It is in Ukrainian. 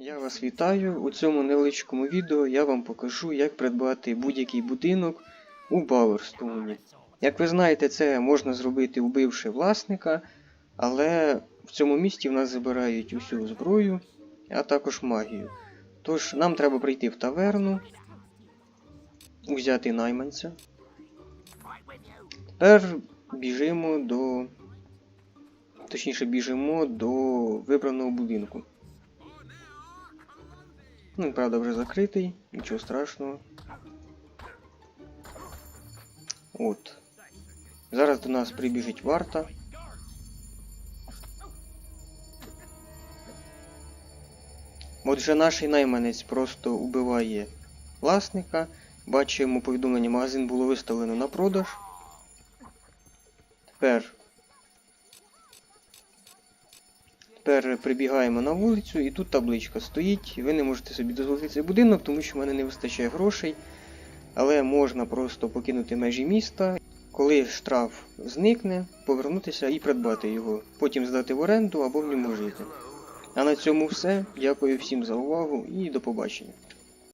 Я вас вітаю. У цьому невеличкому відео я вам покажу, як придбати будь-який будинок у Бауерстоуні. Як ви знаєте, це можна зробити убивши власника, але в цьому місті в нас забирають усю зброю, а також магію. Тож нам треба прийти в таверну, узяти найманця. Тепер біжимо до. Точніше, біжимо до вибраного будинку. Ну, він, правда, вже закритий, нічого страшного. От. Зараз до нас прибіжить варта. Отже, наш найманець просто убиває власника. Бачимо повідомлення, магазин було виставлено на продаж. Тепер. Тепер прибігаємо на вулицю і тут табличка стоїть. Ви не можете собі дозволити цей будинок, тому що в мене не вистачає грошей. Але можна просто покинути межі міста. Коли штраф зникне, повернутися і придбати його. Потім здати в оренду або в ньому жити. А на цьому все. Дякую всім за увагу і до побачення.